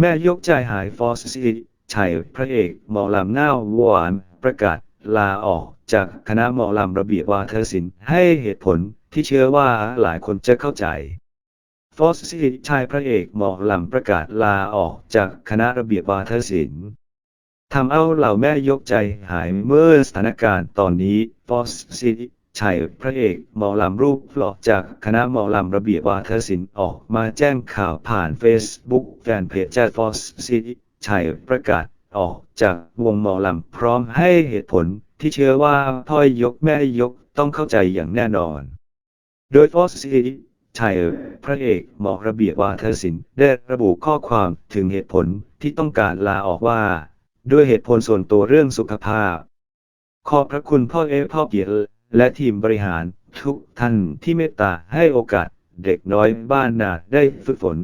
แม่ยกใจหายฟอสซิชัยพระเอกหมอลำหน้าหวานประกาศลาออกจากคณะหมอลำระเบียบวาทศิลป์ให้เหตุผลที่เชื่อว่าหลายคนจะเข้าใจ ฟอสซิชัยพระเอกหมอลำประกาศลาออกจากคณะระเบียบวาทศิลป์ทำเอาเหล่าแม่ยกใจหายเมื่อสถานการณ์ตอนนี้ฟอสซิ ชัยพระเอกหมอลำรูปหล่อจากคณะหมอลำระเบียบวาทศิลป์ออกมาแจ้งข่าวผ่านเฟซบุ๊กแฟนเพจแจฟอสซิชัยประกาศออกจากวงหมอลำพร้อมให้เหตุผลที่เชื่อว่าพ่อยกแม่ยกต้องเข้าใจอย่างแน่นอน โดยฟอสซิชัยพระเอกหมอระเบียบวาทศิลป์ได้ระบุข้อความถึงเหตุผลที่ต้องการลาออกว่า ด้วยเหตุผลส่วนตัวเรื่องสุขภาพ ขอบพระคุณพ่อเอพ่อเกียรติ และทีมบริหารทุกท่านที่เมตตาให้โอกาสเด็กน้อยบ้านนาได้ฝึกฝน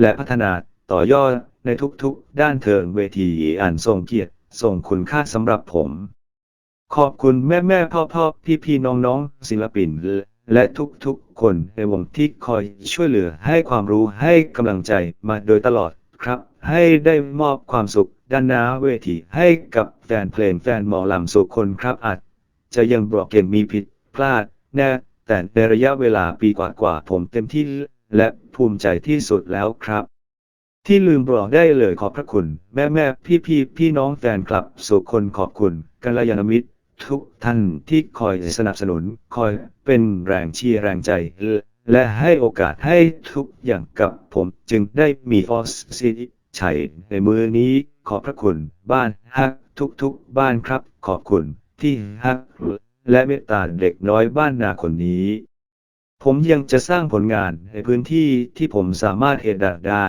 และพัฒนาต่อยอดในทุกๆ ด้านเทิงเวทีอันทรงเกียรติส่งคุณค่าสำหรับผม ขอบคุณแม่แม่พ่อพ่อพี่พี่น้องน้องศิลปิน และทุกๆ คนในวงที่คอยช่วยเหลือให้ความรู้ให้กำลังใจมาโดยตลอดครับ ให้ได้มอบความสุขด้านหน้าเวทีให้กับแฟนเพลงแฟนหมอลำสุขคนครับอา จะยังบอกเกมมีผิดพลาดแน่แต่ในระยะเวลาปีกว่าๆผมเต็มที่และภูมิใจที่สุดแล้วครับ ที่ลืมบอกได้เลยขอบพระคุณ แม่แม่พี่พี่พี่น้องแฟนคลับ สุขคนขอบคุณกัลยาณมิตร ทุกท่านที่คอยสนับสนุน คอยเป็นแรงเชียร์แรงใจ และให้โอกาสให้ทุกอย่างกับผมจึงได้มีฟอสซิชัยในมือนี้ขอบพระคุณ บ้านฮักทุกๆ บ้านครับ ขอบคุณ ที่ฮักและเมตตาเด็กน้อยบ้านนาคนนี้ ผมยังจะสร้างผลงานในพื้นที่ที่ผมสามารถเห็นได้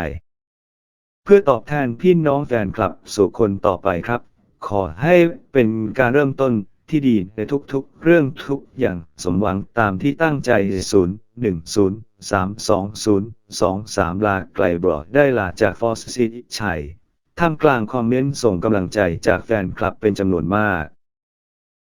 เพื่อตอบแทนพี่น้องแฟนคลับสู่คนต่อไปครับ ขอให้เป็นการเริ่มต้นที่ดีในทุกๆ เรื่องทุกอย่างสมหวังตามที่ตั้งใจ 0 1 0 3 2 0 2 3 ลาไกลบรอดได้ลาจากฟอสซิชัย ท่ามกลางคอมเมนต์ส่งกำลังใจจากแฟนคลับเป็นจำนวนมาก